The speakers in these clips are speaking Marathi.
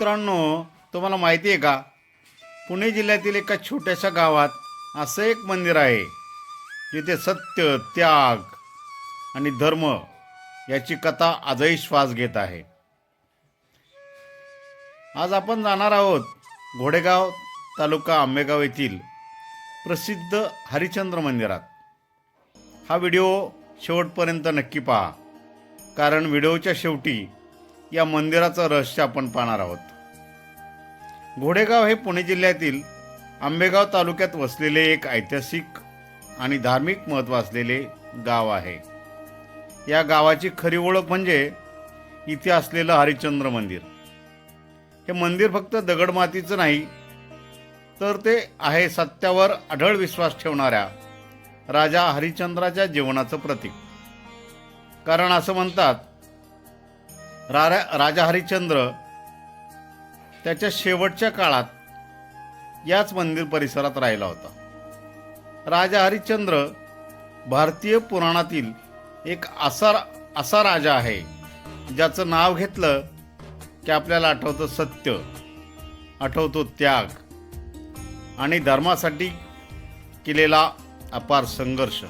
मित्रांनो तुम्हाला माहिती आहे का? पुणे जिल्ह्यातील एका छोट्याशा गावात असं एक मंदिर आहे जिथे सत्य त्याग आणि धर्म याची कथा आजही श्वास घेत आहे. आज आपण जाणार आहोत घोडेगाव तालुका आंबेगाव येथील प्रसिद्ध हरिचंद्र मंदिरात. हा व्हिडिओ शेवटपर्यंत नक्की पहा कारण व्हिडिओच्या शेवटी या मंदिराचं रहस्य आपण पाहणार आहोत. घोडेगाव हे पुणे जिल्ह्यातील आंबेगाव तालुक्यात वसलेले एक ऐतिहासिक आणि धार्मिक महत्त्व असलेले गाव आहे. या गावाची खरी ओळख म्हणजे इथे असलेलं हरिश्चंद्र मंदिर. हे मंदिर फक्त दगडमातीचं नाही तर ते आहे सत्यावर अढळ विश्वास ठेवणाऱ्या राजा हरिश्चंद्राच्या जीवनाचं प्रतीक. कारण असं म्हणतात रारा राजा हरिश्चंद्र त्याच्या शेवटच्या काळात याच मंदिर परिसरात राहिला होता. राजा हरिश्चंद्र भारतीय पुराणातील एक असा असा राजा आहे ज्याचं नाव घेतलं की आपल्याला आठवतं सत्य आठवतो त्याग आणि धर्मासाठी केलेला अपार संघर्ष.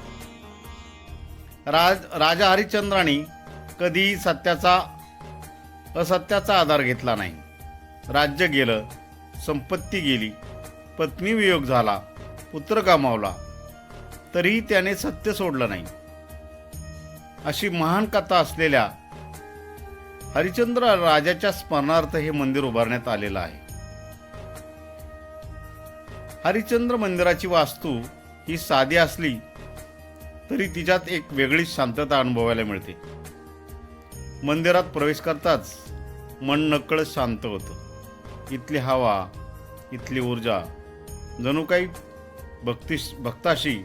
राज राजा हरिश्चंद्राने कधीही सत्याचा असत्याचा आधार घेतला नाही. राज्य गेलं संपत्ती गेली पत्नी वियोग झाला पुत्र गमावला तरीही त्याने सत्य सोडलं नाही. अशी महान कथा असलेल्या हरिचंद्र राजाच्या स्मरणार्थ हे मंदिर उभारण्यात आलेलं आहे. हरिचंद्र मंदिराची वास्तू ही साधी असली तरी तिच्यात एक वेगळीच शांतता अनुभवायला मिळते. मंदिरात प्रवेश करताच मन नकळत शांत होतं. इथली हवा इथली ऊर्जा जणू काही भक्ती भक्ताशी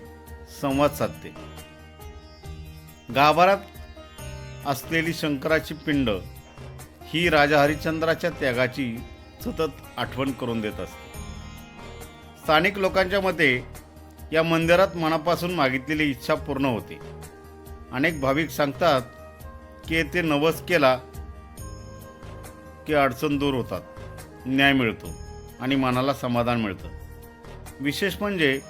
संवाद साधते. गाभारात असलेली शंकराची पिंड ही राजा हरिश्चंद्राच्या त्यागाची सतत आठवण करून देत असते. स्थानिक लोकांच्या मते या मंदिरात मनापासून मागितलेली इच्छा पूर्ण होते. अनेक भाविक सांगतात की येथे नवस केला की अडचण दूर होतात. न्याय मिळतो आणि मनाला समाधान मिळतं. विशेष म्हणजे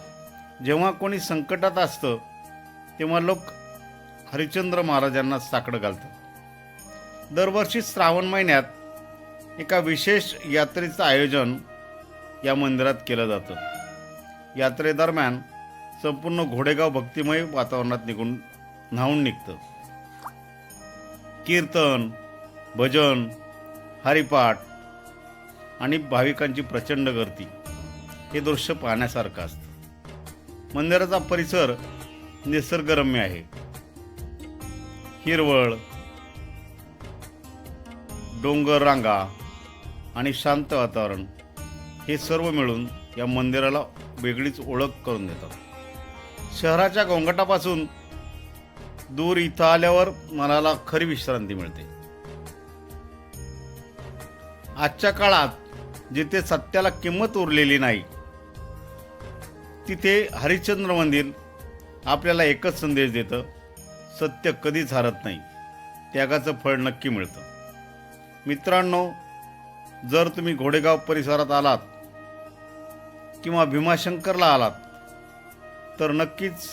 जेव्हा कोणी संकटात असतं तेव्हा लोक हरिश्चंद्र महाराजांना साकडं घालतात. दरवर्षी श्रावण महिन्यात एका विशेष यात्रेचं आयोजन या मंदिरात केलं जातं. यात्रेदरम्यान संपूर्ण घोडेगाव भक्तिमय वातावरणात निघून न्हावून निघतं. कीर्तन भजन हरिपाठ आणि भाविकांची प्रचंड गर्दी. हे दृश्य पाहण्यासारखं असतं. मंदिराचा परिसर निसर्गरम्य आहे. हिरवळ डोंगर रांगा आणि शांत वातावरण हे सर्व मिळून या मंदिराला वेगळीच ओळख करून देतात. शहराच्या गोंगाटापासून दूर इथं आल्यावर मनाला खरी विश्रांती मिळते. आजच्या काळात जिथे सत्याला किंमत उरलेली नाही तिथे हरिश्चंद्र मंदिर आपल्याला एकच संदेश देतं सत्य कधीच हरत नाही. त्यागाचं फळ नक्की मिळतं. मित्रांनो जर तुम्ही घोडेगाव परिसरात आलात किंवा भीमाशंकरला आलात तर नक्कीच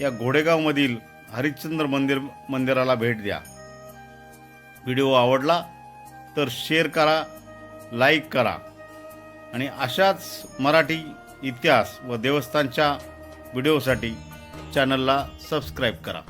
या घोडेगावमधील हरिश्चंद्र मंदिर मंदिराला भेट द्या. व्हिडिओ आवडला तर शेअर करा लाईक करा. आणि अशाच मराठी इतिहास व देवस्थानच्या व्हिडिओसाठी चॅनलला सबस्क्राईब करा.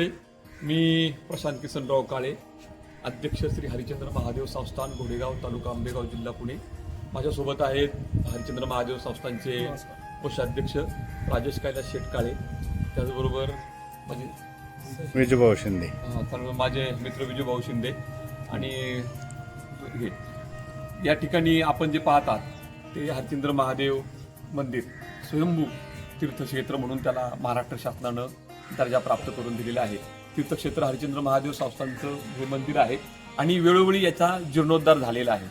ते मी प्रशांत किसनराव काळे अध्यक्ष श्री हरिचंद्र महादेव संस्थान घोडेगाव तालुका आंबेगाव जिल्हा पुणे. माझ्यासोबत आहेत हरिचंद्र महादेव संस्थानचे कोषाध्यक्ष राजेश कैलास शेट काळे त्याचबरोबर माझे विजूभाऊ शिंदे. माझे मित्र विजयभाऊ शिंदे आणि हे या ठिकाणी आपण जे पाहतात ते हरचंद्र महादेव मंदिर स्वयंभू तीर्थक्षेत्र म्हणून त्याला महाराष्ट्र शासनानं दर्जा प्राप्त करून दिलेला आहे. तीर्थक्षेत्र हरिचंद्र महादेव संस्थांचं हे मंदिर आहे आणि वेळोवेळी याचा जीर्णोद्धार झालेला आहे.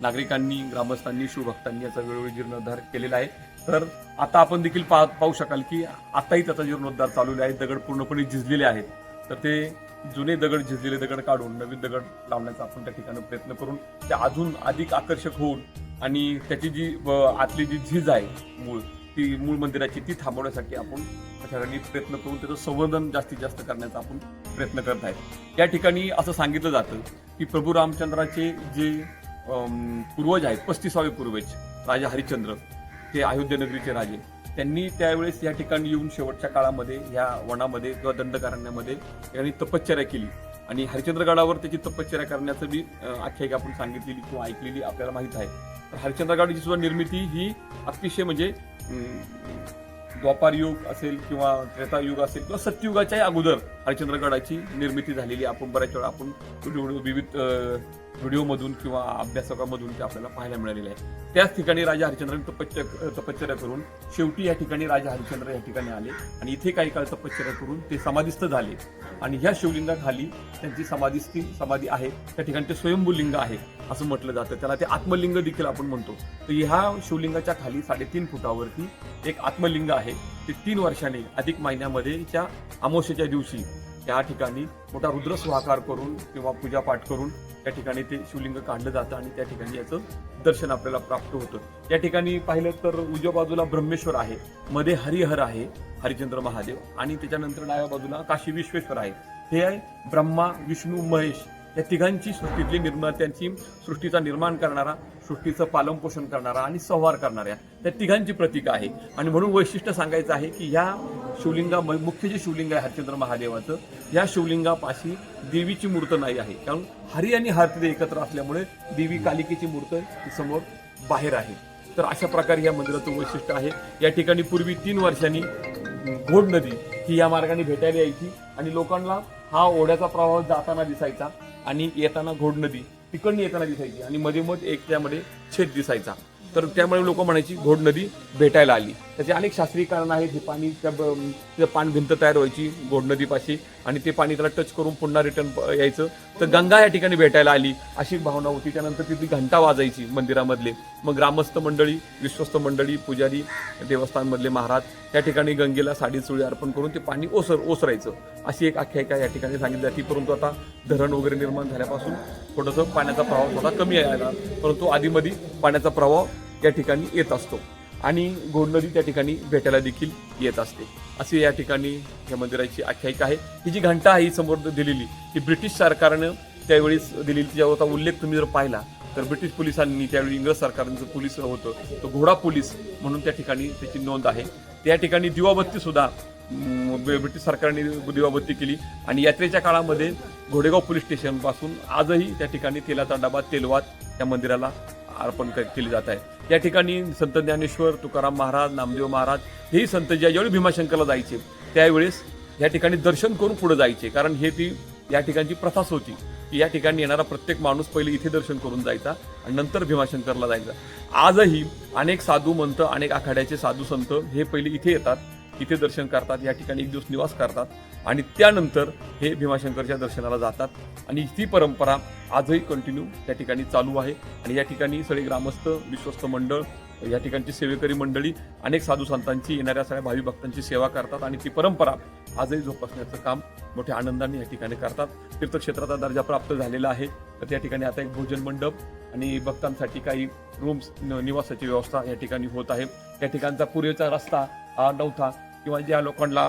नागरिकांनी ग्रामस्थांनी शिवभक्तांनी याचा वेळोवेळी जीर्णोद्धार केलेला आहे. तर आता आपण देखील पा पाहू शकाल की आताही त्याचा जीर्णोद्धार चालू आहे. दगड पूर्णपणे झिजलेले आहेत. तर ते जुने दगड झिजलेले दगड काढून नवीन दगड लावण्याचा आपण त्या ठिकाणी प्रयत्न करून ते अजून अधिक आकर्षक होऊन आणि त्याची जी व आतली जी झीज आहे मूळ ती मूळ मंदिराची ती थांबवण्यासाठी आपण त्या ठिकाणी प्रयत्न करून त्याचं संवर्धन जास्तीत जास्त करण्याचा आपण प्रयत्न करत आहेत. या ठिकाणी असं सांगितलं जातं की प्रभू रामचंद्राचे जे पूर्वज आहेत पस्तीसावे पूर्वज राजा हरिश्चंद्र ते अयोध्यानगरीचे राजे त्यांनी त्यावेळेस या ठिकाणी येऊन शेवटच्या काळामध्ये या वनामध्ये किंवा दंडकारण्यामध्ये त्यांनी तपश्चर्या केली. आणि हरिश्चंद्रगडावर त्याची तपश्चर्या करण्याचं बी आख्यायिका आपण सांगितलेली किंवा ऐकलेली आपल्याला माहीत आहे. तर हरिश्चंद्रगडाची सुद्धा निर्मिती ही अतिशय म्हणजे द्वापार युग असेल किंवा त्रेता युग असेल किंवा सत्ययुगाच्याही अगोदर हरिश्चंद्रगडाची निर्मिती झालेली आपण बऱ्याच वेळा आपण विविध अं, व्हिडिओमधून किंवा अभ्यासकामधून ते आपल्याला पाहायला मिळालेले आहे. त्याच ठिकाणी राजा हरिश्चंद्रांनी तपश्चर्या तपश्चर्या करून शेवटी या ठिकाणी राजा हरिश्चंद्र या ठिकाणी आले आणि इथे काही काळ तपश्चर्या करून ते समाधीस्थ झाले. आणि ह्या शिवलिंगाखाली त्यांची समाधीस्थी समाधी आहे. त्या ठिकाणी ते स्वयंभू लिंग आहे असं म्हटलं जातं. त्याला ते आत्मलिंग देखील आपण म्हणतो. तर ह्या शिवलिंगाच्या खाली साडेतीन फुटावरती एक आत्मलिंग आहे. ते तीन वर्षाने अधिक महिन्यामध्ये त्या अमावस्येच्या दिवशी त्या ठिकाणी मोठा रुद्र स्वाकार करून किंवा पूजापाठ करून त्या ठिकाणी ते शिवलिंग काढलं जातं आणि त्या ठिकाणी याचं दर्शन आपल्याला प्राप्त होतं. या ठिकाणी पाहिलं तर उजव्या बाजूला ब्रह्मेश्वर आहे. मध्ये हरिहर आहे हरिचंद्र महादेव. आणि त्याच्यानंतर डाव्या बाजूला काशी विश्वेश्वर आहे. हे आहे ब्रह्मा विष्णू महेश. या तिघांची सृष्टीतली निर्मात्यांची सृष्टीचा निर्माण करणारा सृष्टीचं पालनपोषण करणारा आणि संहार करणाऱ्या त्या तिघांची प्रतीक आहे. आणि म्हणून वैशिष्ट्य सांगायचं आहे की ह्या शिवलिंगा मुख्य जे शिवलिंग आहे हरिचंद्र महादेवाचं या शिवलिंगापाशी देवीची मूर्त नाही आहे. कारण हरी आणि हरती एकत्र असल्यामुळे देवी कालिकेची मूर्त समोर बाहेर आहे. तर अशा प्रकारे या मंदिराचं वैशिष्ट्य आहे. या ठिकाणी पूर्वी तीन वर्षांनी घोड नदी ही या मार्गाने भेटायला यायची आणि लोकांना हा ओढ्याचा प्रवाह जाताना दिसायचा. आणि येताना घोड नदी तिकडनी येताना दिसायची. आणि मध्ये मध्ये एक त्यामध्ये छेद दिसायचा. तर त्यामुळे लोक म्हणायची घोड नदी भेटायला आली. त्याचे अनेक शास्त्रीय कारण आहेत. हे पाणी त्या ब- पाण भिंत तयार व्हायची गोड नदीपाशी आणि ते पाणी त्याला टच करून पुन्हा रिटर्न यायचं. तर गंगा या ठिकाणी भेटायला आली. अशी भावना होती. त्यानंतर तिथली घंटा वाजायची मंदिरामधले. मग ग्रामस्थ मंडळी विश्वस्त मंडळी पुजारी देवस्थानमधले महाराज त्या ठिकाणी गंगेला साडी चुळी अर्पण करून ते पाणी ओसर ओसरायचं. अशी एक आख्यायिका या ठिकाणी सांगितली जाते. परंतु आता धरण वगैरे निर्माण झाल्यापासून थोडंसं पाण्याचा प्रवाह थोडा कमी यायला परंतु आधीमध्ये पाण्याचा प्रवाह या ठिकाणी येत असतो. आणि घोड नदी त्या ठिकाणी भेटायला देखील येत असते. असे या ठिकाणी या मंदिराची आख्यायिका आहे. ही जी घंटा आहे ही समोर दिलेली ती ब्रिटिश सरकारनं त्यावेळेस दिलेली त्याचा उल्लेख तुम्ही जर पाहिला तर ब्रिटिश पोलिसांनी त्यावेळी इंग्रज सरकारचं पोलीस होतं तो घोडा पोलीस म्हणून त्या ठिकाणी त्याची नोंद आहे. त्या ठिकाणी दिवाबत्ती सुद्धा ब्रिटिश सरकारने दिवाबत्ती केली आणि यात्रेच्या काळामध्ये घोडेगाव पोलीस स्टेशनपासून आजही त्या ठिकाणी तेलाचा डबा तेलवात त्या मंदिराला अर्पण केली केले जात आहे. या ठिकाणी संत ज्ञानेश्वर तुकाराम महाराज नामदेव महाराज हेही संत ज्या ज्यावेळी भीमाशंकरला जायचे त्यावेळेस या ठिकाणी दर्शन करून पुढे जायचे. कारण हे ती या ठिकाणची प्रथाच होती की या ठिकाणी येणारा प्रत्येक माणूस पहिले इथे दर्शन करून जायचा आणि नंतर भीमाशंकरला जायचा. आजही अनेक साधू मंत अनेक आखाड्याचे साधू संत हे पहिले इथे येतात. इथे दर्शन करतात या ठिकाणी एक दिवस निवास करतात आणि त्यानंतर हे भीमाशंकरच्या दर्शनाला जातात. आणि ती परंपरा आजही कंटिन्यू त्या ठिकाणी चालू आहे. आणि या ठिकाणी सगळे ग्रामस्थ विश्वस्त मंडळ या ठिकाणची सेवेकरी मंडळी अनेक साधू संतांची येणाऱ्या सगळ्या भावी भक्तांची सेवा करतात. आणि ती परंपरा आजही जोपासण्याचं काम मोठ्या आनंदाने या ठिकाणी करतात. तीर्थक्षेत्राचा दर्जा प्राप्त झालेला आहे. तर त्या ठिकाणी आता एक भोजन मंडप आणि भक्तांसाठी काही रूम्स निवासाची व्यवस्था या ठिकाणी होत आहे. त्या ठिकाणचा पूर्वेचा रस्ता हा नव्हता. किंवा ज्या लोकांना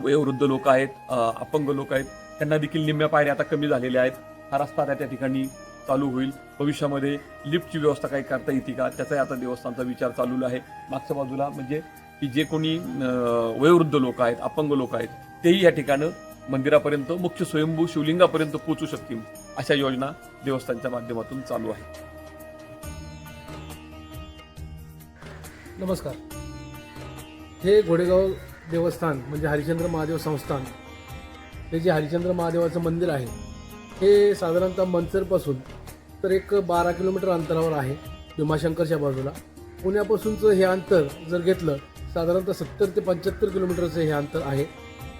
वयोवृद्ध लोक आहेत अपंग लोक आहेत त्यांना देखील निम्म्या पायऱ्या आता कमी झालेल्या आहेत. हा रस्ता त्या ठिकाणी चालू होईल. भविष्यामध्ये लिफ्टची व्यवस्था काही करता येते का? त्याचाही आता देवस्थानचा विचार चालू आहे. मागच्या बाजूला म्हणजे की जे कोणी वयोवृद्ध लोक आहेत अपंग लोक आहेत तेही या ठिकाणं मंदिरापर्यंत मुख्य स्वयंभू शिवलिंगापर्यंत पोहोचू शकतील अशा योजना देवस्थानच्या माध्यमातून चालू आहेत. नमस्कार. हे घोडेगाव देवस्थान म्हणजे हरिश्चंद्र महादेव संस्थान हे जे हरिश्चंद्र महादेवाचं मंदिर आहे हे साधारणतः मंचरपासून तर एक बारा किलोमीटर अंतरावर आहे भीमाशंकरच्या बाजूला. पुण्यापासूनचं हे अंतर जर घेतलं साधारणतः सत्तर ते पंच्याहत्तर किलोमीटरचं हे अंतर आहे.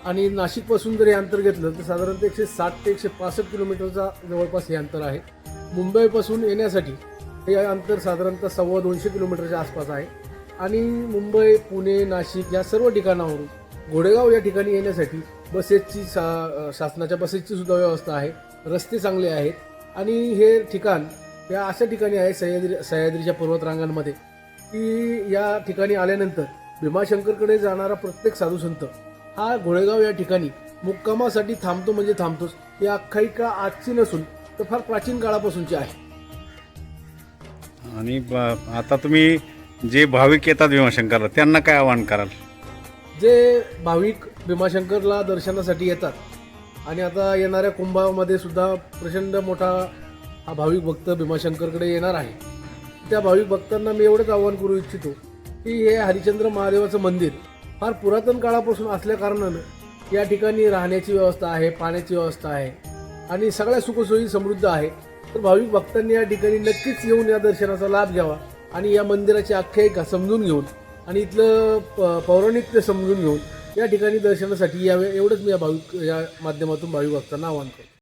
आणि नाशिकपासून जर हे अंतर घेतलं तर साधारणतः एकशे साठ ते एकशे पासष्ट किलोमीटरचा जवळपास हे अंतर आहे. मुंबईपासून येण्यासाठी हे अंतर साधारणतः सव्वा दोनशे किलोमीटरच्या आसपास आहे. आणि मुंबई पुणे नाशिक या सर्व ठिकाणावरून घोडेगाव या ठिकाणी येण्यासाठी बसेसची शा शासनाच्या बसेसची सुद्धा व्यवस्था आहे. रस्ते चांगले आहेत. आणि हे ठिकाण या अशा ठिकाणी आहे सह्याद्री सह्याद्रीच्या पर्वतरांगांमध्ये. की या ठिकाणी आल्यानंतर भीमाशंकरकडे जाणारा प्रत्येक साधू संत हा घोडेगाव या ठिकाणी मुक्कामासाठी थांबतो म्हणजे थांबतोच. ही आख्यायिका आजची नसून तर फार प्राचीन काळापासूनची आहे. आणि आता तुम्ही जे भाविक येतात भीमाशंकरला त्यांना काय आवाहन कराल? जे भाविक भीमाशंकरला दर्शनासाठी येतात आणि आता येणाऱ्या कुंभामध्ये सुद्धा प्रचंड मोठा हा भाविक भक्त भीमाशंकरकडे येणार आहे. त्या भाविक भक्तांना मी एवढंच आवाहन करू इच्छितो की हे हरिचंद्र महादेवाचं मंदिर फार पुरातन काळापासून असल्याकारणानं या ठिकाणी राहण्याची व्यवस्था आहे पाण्याची व्यवस्था आहे आणि सगळ्या सुखसोयी समृद्ध आहे. तर भाविक भक्तांनी या ठिकाणी नक्कीच येऊन या दर्शनाचा लाभ घ्यावा. आणि या मंदिराची आख्यायिका समजून घेऊन आणि इथलं प- पौराणिक समजून घेऊन या ठिकाणी दर्शनासाठी यावे एवढंच मी या भाविक या माध्यमातून भाविक भक्तांना आवाहन करतो.